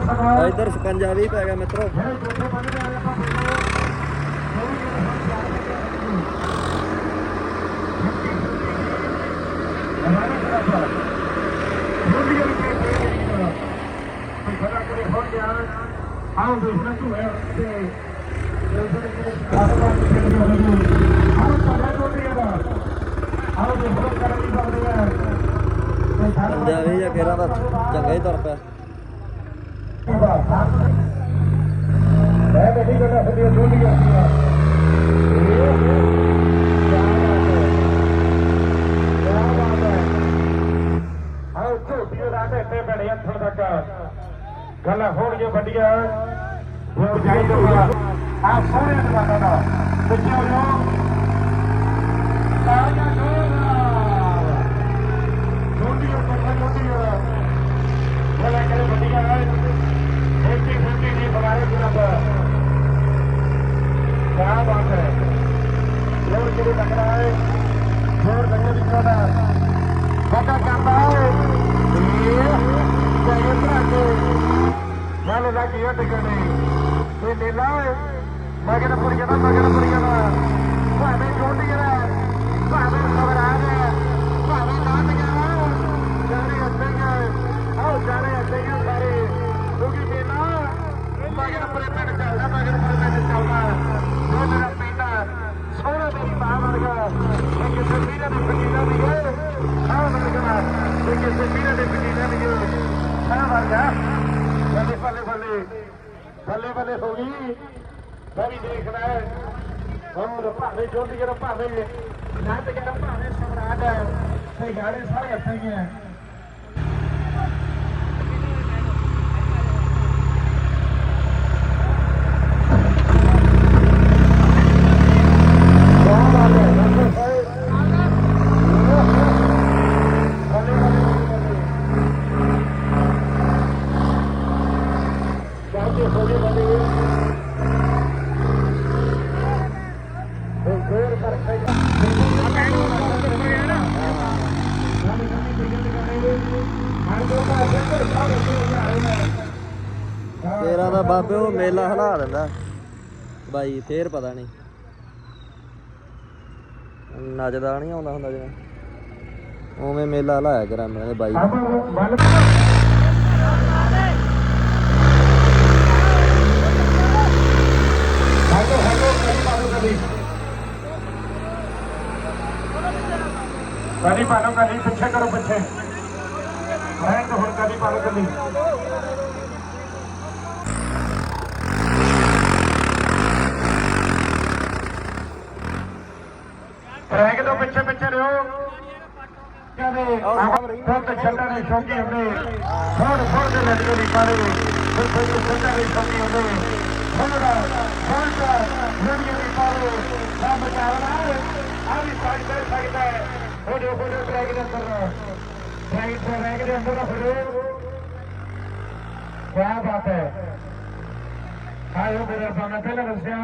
ਕਾਦੇ ਨਾਲ ਇੱਧਰ 56 ਵੀ ਪੈ ਗਿਆ ਮਿੱਤਰੋ। ਜਿਹੜੇ ਜੋੜੇ ਬੰਦੇ ਆ ਆਪਾਂ ਹਮਾਰੇ ਤਰਫ ਮੁੰਡੀਆਂ ਦੇ ਹੋ ਗਿਆ ਆਓ ਦੋਸਤਾਂ ਤੂੰ ਹੈ ਤੇ ਆਹ ਤੁਹਾਡਾ ਜੋੜੀਆਂ ਦਾ ਸਕਦੇ ਆ ਤੇ ਸਾਰੇ 56 ਵੀ ਜਾਂ ਕੇਰਾਂ ਦਾ ਚੰਗਾ ਹੀ ਤੁਰ ਪਿਆ। ਮੈਂ ਬੈਠੀ ਕਰਦਾ ਫਿਰ ਜੋੜੀਆਂ ਆਓ ਝੋਟੀ ਤੱਕ। ਗੱਲਾਂ ਹੋਣਗੀਆਂ ਵੱਡੀਆਂ। ਉਹ ਜਾਈ ਜਾਊਗਾ ਆ ਸੋਹਣੇ ਦੁਕਾਨਾਂ ਦਾ ਪਿੱਛੇ ਹੋ जोर के लिए लग रहा है जोर लगे भी थोड़ा पता करता है ये चाहिए भरा के नाले लग ये टिकने ये नीला है मगर पुर जाना मगर ਹੋਰ ਭਾਵੇਂ ਜੋਤੀ ਜਿਹੜਾ ਭਾਵੇਂ ਨੰਦ ਜਿਹੜਾ ਭਾਵੇਂ ਸਮਰਾਟ ਹੈ ਤੇ ਗਾੜੇ ਸਾਰੇ ਹੱਥਾਂ ਹੀ ਹੈ। ਤੇਰਾ ਬਾਬੇ, ਉਹ ਮੇਲਾ ਹਲਾ ਦਿੰਦਾ। ਬਾਈ, ਫੇਰ ਪਤਾ ਨਹੀਂ। ਨੱਚਦਾ ਨਹੀਂ ਆਉਂਦਾ ਹੁੰਦਾ ਜਿਵੇਂ। ਉਵੇਂ ਮੇਲਾ ਹਲਾਇਆ ਕਰਾਂ ਮੇਰੇ ਬਾਈ। ਕਦੀ ਪਾਲੋ, ਕਦੀ ਪਿੱਛੇ ਕਰੋ, ਪਿੱਛੇ। ਰਹਿਣ ਤੋਂ ਹੁਣ, ਕਦੀ ਪਾਲੋ, ਕਦੀ। ਰਹਿ ਤੋਂ ਪਿੱਛੇ ਪਿੱਛੇ ਰਹੋ। ਕਦੇ ਆਪ ਤੇ ਛੱਡਣ ਦੇ ਸ਼ੌਕੀ ਹੁੰਦੇ। ਥੋੜ ਥੋੜ ਦੇ ਲੱਗੇ ਪਾਰੇ ਫਿਰ ਛੱਡਣ ਦੇ ਸ਼ੌਕੀ ਹੁੰਦੇ। ਥੋੜਾ ਥੋੜਾ ਲੱਗੇ ਨਹੀਂ ਪਾਰੇ ਨਾ ਬਚਾਵਣਾ ਆ ਵੀ ਸਾਈਡ ਸਕਦਾ ਹੈ ਟਰੈਕ ਦੇ ਅੰਦਰ। ਤੋਂ ਟਰੈਕ ਦੇ ਅੰਦਰ ਫੜੋ ਕੀ ਬਾਤ ਹੈ। ਆਇਓ ਮੇਰੇ ਆਪਾਂ ਮੈਂ ਪਹਿਲਾਂ ਦੱਸਿਆ।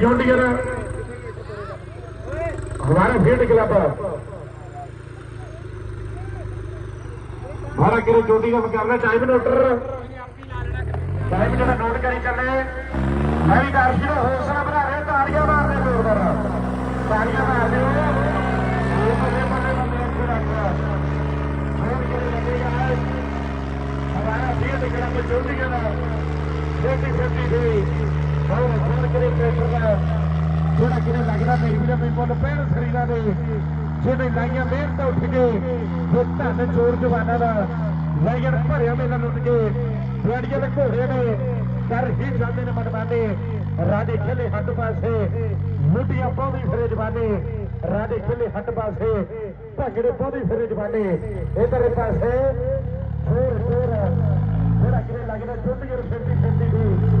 जूनियर हमारा फील्ड क्लब हमारा किरे चोटी का मुकाबला टाइम नोटर टाइम जरा नोट करी चले मैं भी कार जी हौसला बना रहे तालियां मार रहे जोरदार तालियां मार रहे हो हमारा फील्ड क्लब चोटी का 50 50 ਥੋੜਾ ਕਿਰੇ ਲੱਗਦਾ ਨਹੀਂ ਵੀਰੇ ਮੈਂ ਮੁੱਲ ਪੈਣ ਸਰੀਰਾਂ ਦੇ ਜਿਹਨੇ ਲਾਈਆਂ ਮਿਹਨਤ ਉੱਠ ਕੇ ਜੋ ਧਨ ਚੋਰ ਜਵਾਨਾਂ ਦਾ ਲਾਈਆਂ ਭਰਿਆ ਮੇਲਾ ਲੁੱਟ ਕੇ ਦਿਹਾੜੀਆਂ ਦੇ ਘੋੜੇ ਨੇ ਕਰ ਹੀ ਜਾਂਦੇ ਨੇ ਮਨਵਾਨੇ ਰਾਜੇ ਖੇਲੇ ਹੱਟ ਪਾਸੇ ਮੁੱਢੀਆਂ ਪਾਉਂਦੀ ਫਿਰੇ ਜਵਾਨੇ ਰਾਜੇ ਖੇਲੇ ਹੱਟ ਪਾਸੇ ਭੰਗੜੇ ਪਾਉਂਦੀ ਫਿਰੇ ਜਵਾਨੇ ਇਧਰ ਪਾਸੇ ਹੋਰ ਹੋਰ ਥੋੜਾ ਕਿਰੇ ਲੱਗਦਾ ਚੁੱਟ ਕੇ ਫਿਰਦੀ ਫਿਰਦੀ ਦੀ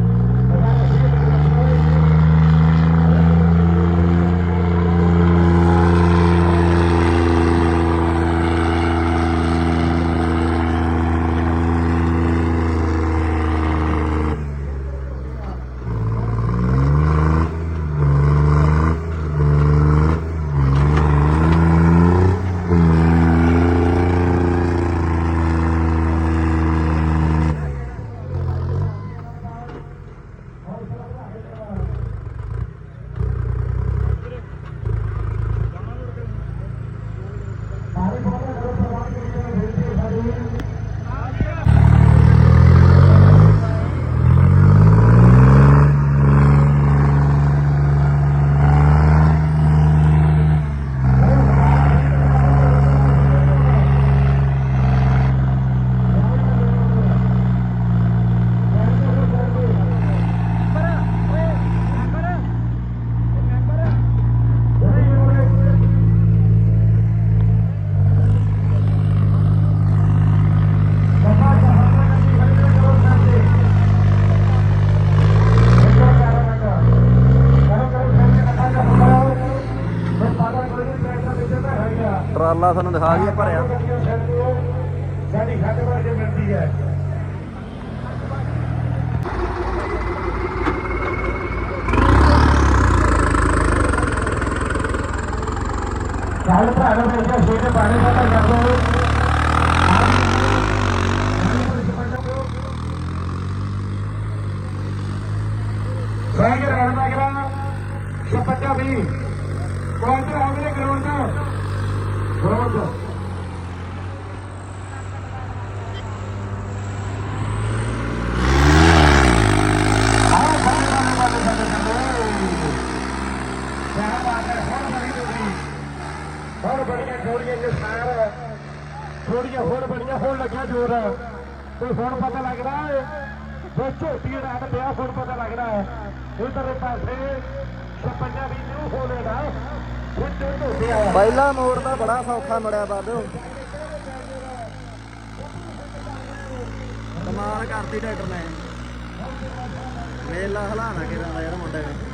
ਪਰਲਾ ਤੁਹਾਨੂੰ ਦਿਖਾ ਦਈਏ ਭਰਿਆ। ਸਾਡੀ ਖੱਡ ਭਰ ਕੇ ਮਿਲਦੀ ਹੈ। ਕੱਲ ਭਰਾ ਨੂੰ ਮਿਲ ਪਾਣੀ ਦਾ ਕਰ ਦੋ ਸਹਿਜ ਰਹਿਣ ਦਾ ਗਰਾ ਛਪੱਟਾ ਵੀ ਕੋਈ ਤੇ ਆਉਂਦੇ ਗਰਾਊਂਡ ਤੋਂ ਗਰਾਊਂਡ ਤੋਂ ਹੋਰ ਬੜੀਆਂ ਥੋੜੀਆਂ ਜਸਾਰ ਥੋੜੀਆਂ ਹੋਰ ਬੜੀਆਂ ਹੋਣ ਲੱਗਿਆ ਜੋਰ। ਤੇ ਹੁਣ ਪਤਾ ਲੱਗਦਾ ਹੈ ਜੋ ਝੋਟੀ ਰਾਤ ਪਿਆ ਹੁਣ ਪਤਾ ਲੱਗਦਾ ਹੈ ਇਧਰਲੇ ਪਾਸੇ 56 ਵੀ ਨੂੰ ਹੋ ਲੈਣਾ ਹੁਣ ਜੋ ਝੋਟੀ ਆ। ਪਹਿਲਾ ਮੋੜ ਤਾਂ ਬੜਾ ਸੌਖਾ ਮੜਿਆ ਬਾਬਿਓ ਕਮਾਲ ਕਰਤੀ ਡਾਕਟਰ ਨੇ। ਮੇਲਾ ਹਲਾਣਾ ਕਿਦਾਂ ਯਾਰ ਮੁੰਡੇ ਨੇ।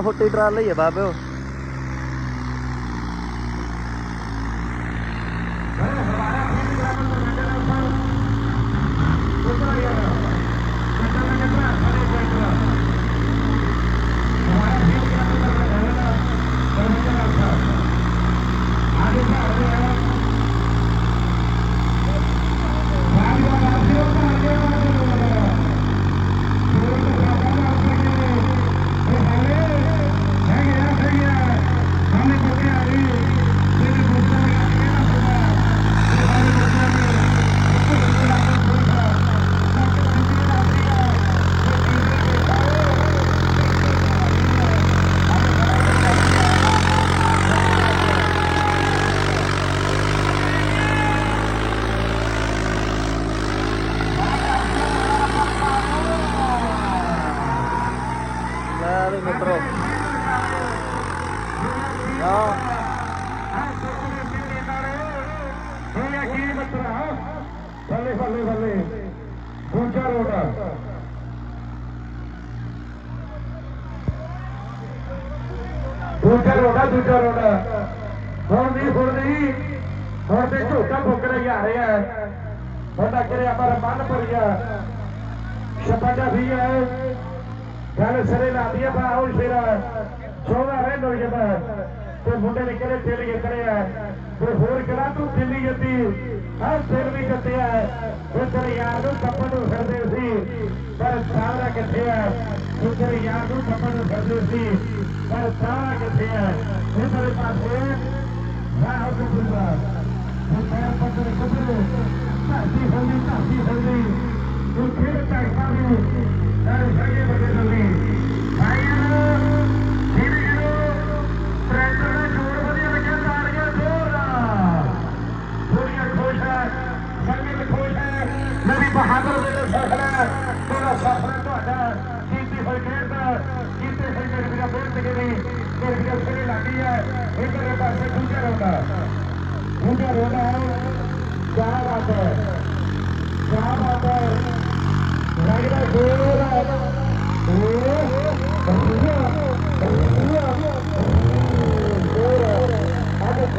ਅਠਾਰਾਂ ਫੁੱਟੀ ਟਰਾਲੀ ਹੈ ਬਾਬਿਓ। ਲੈ ਵੀ ਮਿੱਤਰੋ ਆ ਬੱਲੇ ਬੱਲੇ ਬੱਲੇ ਦੂਜਾ ਰੋਡ ਦੂਜਾ ਰੋਡ ਹੁਣ ਨਹੀਂ ਹੁਣ ਨਹੀਂ। ਹੁਣ ਤੇ ਝੋਟਾ ਫੁੱਕ ਰਿਹਾ ਰਿਹਾ ਸਾਡਾ ਕਿਰੇ ਆਪਾਂ ਬੰਨ ਭਰੀਆ ਛਪਾਜਾ ਵੀ ਹੈ। ਗੱਲ ਸਰੇ ਲਾਦੀ ਆ, ਭਰਾ ਹੁਣ ਸੋਹਣਾ ਰਹਿ ਨੋ ਜਦਾ ਤੇ। ਮੁੰਡੇ ਨੇ ਕਿਹੜੇ ਦਿਲ ਕੇ ਕਰਿਆ ਤੇ ਹੋਰ ਕਿਹੜਾ ਤੂੰ ਦਿੱਲੀ ਜੱਤੀ? ਹਰ ਦਿਲ ਵੀ ਜੱਤਿਆ ਉਹ ਤੇਰੇ ਯਾਰ ਨੂੰ ਕੱਪੜ ਨੂੰ ਫਿਰਦੇ ਸੀ। ਪਰ ਸਾਰਾ ਕਿੱਥੇ ਆ? ਤੇਰੇ ਯਾਰ ਨੂੰ ਕੱਪੜ ਨੂੰ ਫਿਰਦੇ ਸੀ। ਪਰ ਸਾਰਾ ਕਿੱਥੇ ਆ ਉਹ ਤੇਰੇ ਪਾਸੇ ਵਾਹ ਉਹ ਕੁੱਤਾ ਉਹ ਪੈਰ ਪੱਤਰ ਕੁੱਤੇ ਧਰਤੀ ਹੰਦੀ ਧਰਤੀ ਹੰਦੀ ਉਹ ਖੇਡ ਟੈਕਸਾਂ ਨੂੰ ਐ ਸਗੇ ਬਗੇ ਚੱਲੀ ਭਾਈਆਂ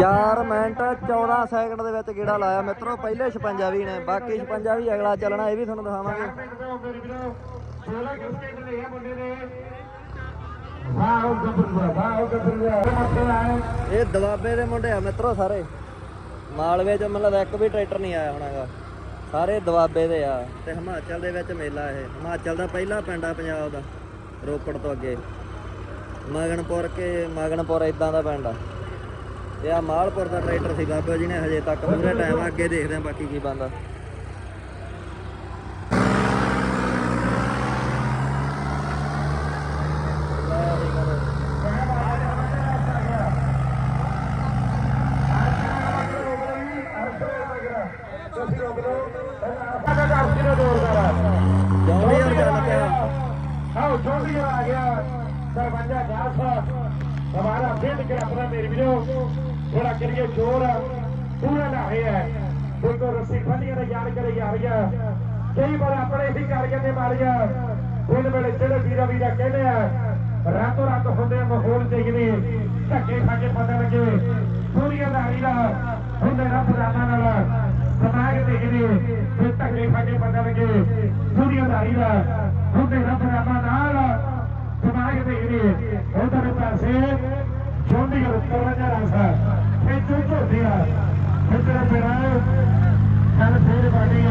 4 ਮਿੰਟ 14 ਸੈਕਿੰਡ ਦੇ ਵਿੱਚ ਗੇੜਾ ਲਾਇਆ। ਮਿੱਤਰੋ ਪਹਿਲੇ 56 ਵੀ ਨੇ ਬਾਕੀ 56 ਵੀ ਅਗਲਾ ਚੱਲਣਾ ਇਹ ਵੀ ਤੁਹਾਨੂੰ ਦਿਖਾਵਾਂਗੇ। ਮੇਰੇ ਵੀਰੋ 16 ਕ੍ਰਿਕਟ ਲਈ ਆ ਮੁੰਡੇ ਨੇ। ਵਾਹ ਉਹ ਗੱਭਰੂ ਵਾਹ ਉਹ ਗੱਭਰੂ ਮੱਥੇ ਆਏ। ਇਹ ਦਵਾਬੇ ਦੇ ਮੁੰਡੇ ਆ ਮਿੱਤਰੋ ਸਾਰੇ। ਮਾਲਵੇ ਚ ਮਤਲਬ ਇੱਕ ਵੀ ਟਰੈਕਟਰ ਨਹੀਂ ਆਇਆ ਹੋਣਾਗਾ ਸਾਰੇ ਦਵਾਬੇ ਦੇ ਆ। ਤੇ ਹਿਮਾਚਲ ਦੇ ਵਿੱਚ ਮੇਲਾ ਇਹ। ਹਿਮਾਚਲ ਦਾ ਪਹਿਲਾ ਪਿੰਡ ਆ ਪੰਜਾਬ ਦਾ ਰੋਪੜ ਤੋਂ ਅੱਗੇ। ਮਗਨਪੁਰ ਕੇ ਮਗਨਪੁਰ ਇਦਾਂ ਦਾ ਪਿੰਡ ਆ। ਇਹ ਆ ਮਾਲਪੁਰ ਦਾ ਟਰੈਕਟਰ ਸੀ ਬਾਬਾ ਜੀ ਨੇ ਹਜੇ ਤੱਕ ਪੂਰੇ ਟਾਈਮ ਅੱਗੇ ਦੇਖਦੇ ਆ ਬਾਕੀ ਕੀ ਬੰਦਾ ਸਰਵੰਜਾ ਦਾਸ ਹਮਾਰਾ ਫਿੱਟ ਕੇ ਆਪਣਾ ਮੇਰੇ ਵੀਰੋ। ਥੋੜਾ ਕਰੀਏ ਜ਼ੋਰ ਪੂਰਾ ਲਾ ਰਿਹਾ ਹੈ ਦੇਖੋ ਰੱਸੀ ਫੰਡੀਆਂ ਦਾ ਯਾਰ ਕਰੇ ਯਾਰ ਕਈ ਵਾਰ ਆਪਣੇ ਹੀ ਕਰਕੇ ਤੇ ਮਾਰ ਗਿਆ ਵੇਲੇ ਜਿਹੜੇ ਵੀਰਾ ਵੀਰਾ ਕਹਿੰਦੇ ਆ, ਰਾਤੋਂ ਰਾਤ ਹੁੰਦੇ ਆ ਮਾਹੌਲ ਚਾਹੀਦੇ ਧੱਕੇ ਖਾ ਕੇ ਪਤਾ ਲੱਗੇ। ਦੁਨੀਆਦਾਰੀ ਦਾ ਹੁੰਦੇ ਰੱਬ ਦਾਤਾ ਨਾਲ ਸਮਾਜ ਦੇਖਦੇ ਫਿਰ ਧੱਕੇ ਖਾ ਕੇ ਪਤਾ ਲੱਗੇ। ਦੁਨੀਆਦਾਰੀ ਦਾ ਹੁੰਦੇ ਰੱਬ ਦਾਤਾ ਨਾਲ ਸਮਾਜ ਦੇਖਦੇ ਉਧਰ ਪਾਸੇ ਜੋਂਦੀ ਉੱਤਰ ਜਾ ਰਹਾ ਇਹ ਤੂੰ ਝੋਦੇ ਆ। ਇੱਧਰ ਮੇਰਾ ਕੱਲ ਫੇਰ ਬਾਣੀ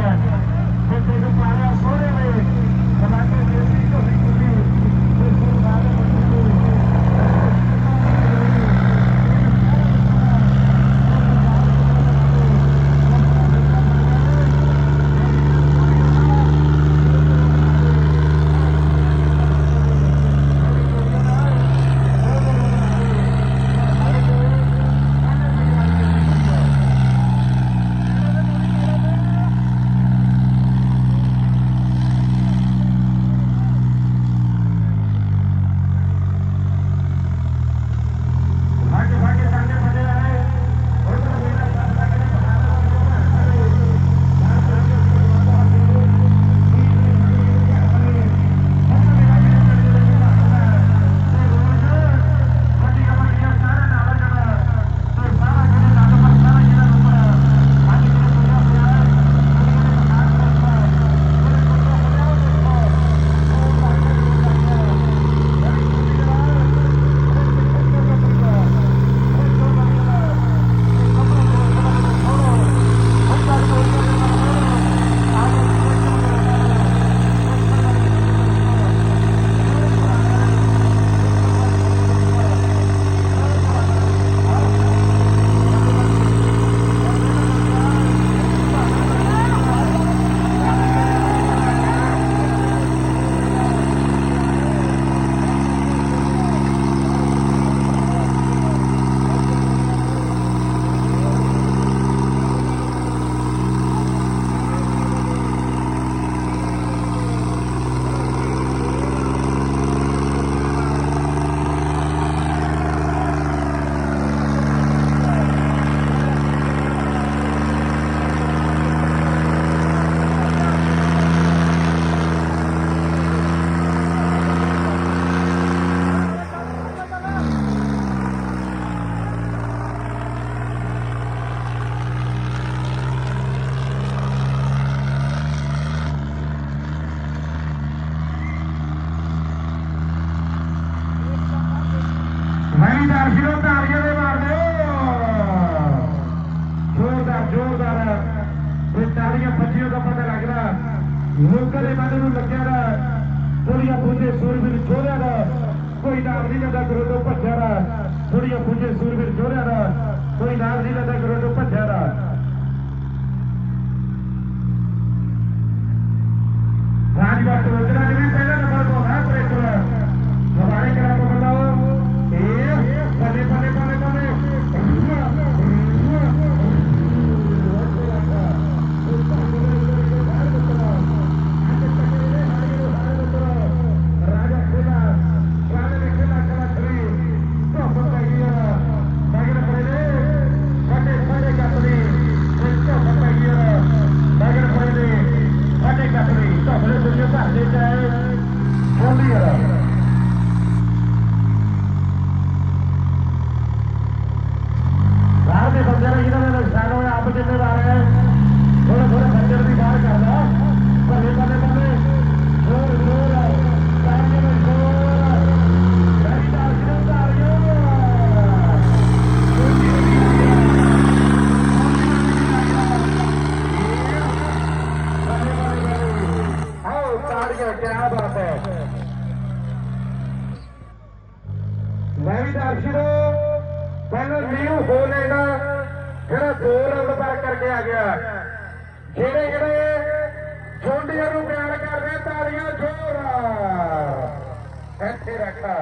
ਭੱਜਿਆ ਦਾ ਥੋੜੀਆਂ ਬੁੱਝੇ ਸੂਰਬੀਰ ਚੋਰਿਆ ਦਾ। ਕੋਈ ਨਾਮ ਨਹੀਂ ਲੈਂਦਾ ਕਰੋ ਤੋਂ ਭੱਜਿਆ ਦਾ ਰਾਜਵਾਟ ਰੋਜਨਾ ਜੀ ਵੀ ਪਹਿਲਾ ਨੰਬਰ ਤੋਂ ਹੈ ਪ੍ਰੇਸ਼ਰ ਹਮਾਰੇ ਕਰਾ ਤੋਂ ਬਤਾਓ ਇਹ ਪਲੇ ਪਲੇ ਪਲੇ ਪਲੇ ਰਾਜਾ ਖੇਲਾ ਰਾਜਾ ਨੇ ਖੇਲਾ ਕਲਾ ਖਰੀ ਧੁੱਪ ਪੈ ਗਈ ਆ ਮਗਰ ਪੜੇ ਨੇ ਸਾਡੇ ਸਾਰੇ ਕੱਪੜੇ ਇਹ ਧੁੱਪ ਪੈ ਗਈ ਆ ਮਗਰ ਪੜੇ ਨੇ ਸਾਡੇ ਕੱਪੜੇ ਧੁੱਪ ਦੇ ਦੁਨੀਆ ਭਰ ਦੇ ਚਾਏ ਨਿਊ ਹੋਲੈਂਡ ਜਿਹੜਾ ਦੋ ਰੰਗ ਪਾਰ ਕਰਕੇ ਆ ਗਿਆ। ਜਿਹੜੇ ਜਿਹੜੇ ਛੋਟੀਆਂ ਨੂੰ ਪਿਆਰ ਕਰਦੇ ਤਾਲੀਆਂ ਜ਼ੋਰ ਇੱਥੇ ਰੱਖਾ।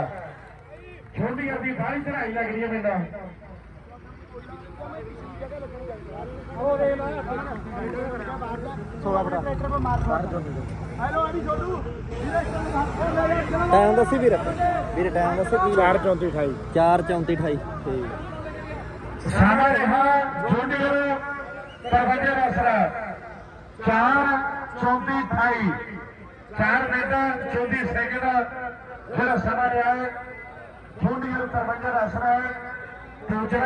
ਛੋਟੀਆਂ ਦੀ ਬਾਹਲੀ ਚੜਾਈ ਲੱਗ ਰਹੀ ਹੈ ਮੈਨੂੰ। ਟਾਈਮ ਦੱਸੀ ਵੀਰ? ਵੀਰੇ ਟਾਈਮ ਦੱਸੋ ਕੀ? 434 28 4 34 28 ਠੀਕ। ਸਾਡਾ ਰਿਹਾ ਛੋਟੀ ਨੂੰ ਪਰਵੰਜੇ ਅਸਰਾ 4 34 28 4 ਮਿੰਟ 34 ਸੈਕਿੰਡ। ਜਿਹੜਾ ਸਮਾਂ ਰਿਹਾ ਹੈ ਛੋਟੀ ਨੂੰ ਪਰਵੰਜੇ ਅਸਰਾ ਦੂਜਾ